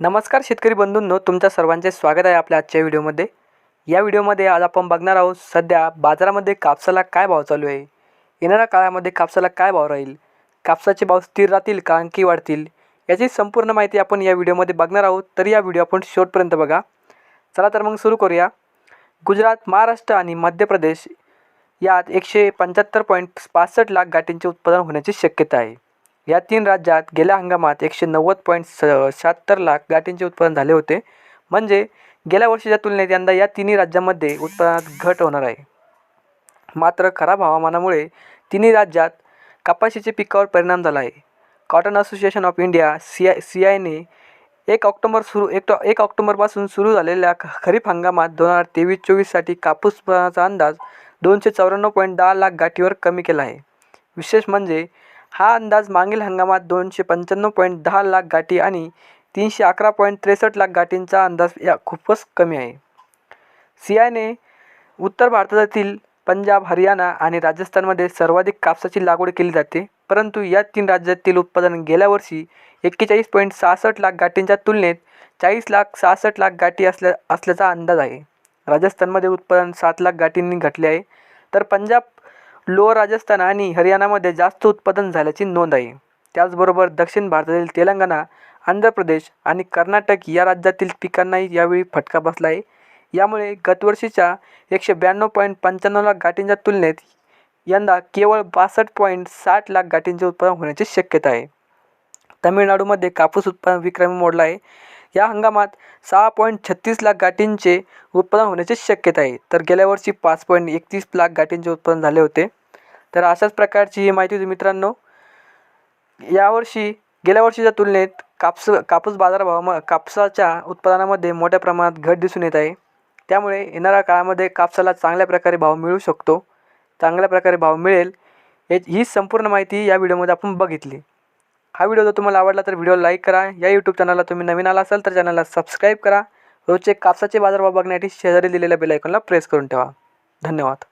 नमस्कार शेतकरी बंधूंनो तुमच्या सर्वांचे स्वागत आहे आपल्या आजच्या व्हिडिओमध्ये. या व्हिडिओमध्ये आज आपण बघणार आहोत सध्या बाजारामध्ये कापसाला काय भाव चालू आहे? येणाऱ्या काळामध्ये कापसाला काय भाव राहील? कापसाचे भाव स्थिर राहतील का आणखी वाढतील? याची संपूर्ण माहिती आपण या व्हिडिओमध्ये बघणार आहोत. तर या व्हिडिओ आपण शेवटपर्यंत बघा. चला तर मग सुरू करूया. गुजरात महाराष्ट्र आणि मध्य प्रदेश यात एकशे पंच्याहत्तर पॉईंट पासष्ट लाख गाठींचे उत्पादन होण्याची शक्यता आहे. या तीन राज्यात गेल्या हंगामात एकशे नव्वद पॉईंट स शहात्तर लाख गाठींचे उत्पादन झाले होते. म्हणजे गेल्या वर्षीच्या तुलनेत यंदा या तिन्ही राज्यांमध्ये उत्पादनात घट होणार आहे. मात्र खराब हवामानामुळे तिन्ही राज्यात कपाशीच्या पिकावर परिणाम झाला आहे. Cotton association of India C I C आयने एक ऑक्टोबर सुरू एक टॉ एक ऑक्टोबरपासून सुरू झालेल्या ख खरीप हंगामात दोन हजार तेवीस चोवीससाठी कापूस उत्पादनाचा अंदाज दोनशे चौऱ्याण्णव पॉईंट दहा लाख गाठीवर कमी केला आहे. विशेष म्हणजे हा अंदाज मागील हंगामात दोनशे पंच्याण्णव पॉईंट दहा लाख गाठी आणि तीनशे अकरा पॉईंट त्रेसष्ट लाख गाठींचा अंदाज या खूपच कमी आहे. सी आयने उत्तर भारतातील पंजाब हरियाणा आणि राजस्थानमध्ये सर्वाधिक कापसाची लागवड केली जाते परंतु या तीन राज्यातील उत्पादन गेल्या वर्षी एक्केचाळीस पॉईंट सहासष्ट लाख गाठींच्या तुलनेत चाळीस लाख सहासष्ट लाख गाठी असल्या असल्याचा अंदाज आहे. राजस्थानमध्ये उत्पादन सात लाख गाठींनी घटले आहे तर पंजाब लोअर राजस्थान आणि हरियाणामध्ये जास्त उत्पादन झाल्याची नोंद आहे. त्याचबरोबर दक्षिण भारतातील तेलंगणा आंध्र प्रदेश आणि कर्नाटक या राज्यातील पिकांनाही यावेळी फटका बसला आहे. यामुळे गतवर्षीच्या एकशे ब्याण्णव पॉईंट पंच्याण्णव लाख गाठींच्या तुलनेत यंदा केवळ बासष्ट पॉईंट साठ लाख गाठींचे उत्पादन होण्याची शक्यता आहे. तमिळनाडूमध्ये कापूस उत्पादन विक्रमी मोडला आहे. या हंगामात सहा पॉईंट छत्तीस लाख गाठींचे उत्पादन होण्याची शक्यता आहे. तर गेल्या वर्षी पाच पॉईंट एकतीस लाख गाठींचे उत्पादन झाले होते. तर अशाच प्रकारची ही माहिती होती मित्रांनो. यावर्षी गेल्या वर्षीच्या तुलनेत कापस कापूस बाजारभावा कापसाच्या उत्पादनामध्ये मोठ्या प्रमाणात घट दिसून येत आहे. त्यामुळे येणाऱ्या काळामध्ये कापसाला चांगल्या प्रकारे भाव मिळू शकतो. चांगल्या प्रकारे भाव मिळेल हे ही संपूर्ण माहिती या व्हिडिओमध्ये आपण बघितली. हा व्हिडिओ जर तुम्हाला आवडला तर व्हिडिओ लाईक करा. या यूट्यूब चॅनलला तुम्ही नवीन आला असाल तर चॅनलला सबस्क्राईब करा. रोजचे कापसाचे बाजारभाव बघण्यासाठी शेजारी दिलेल्या बेल आयकॉनला प्रेस करून ठेवा. धन्यवाद.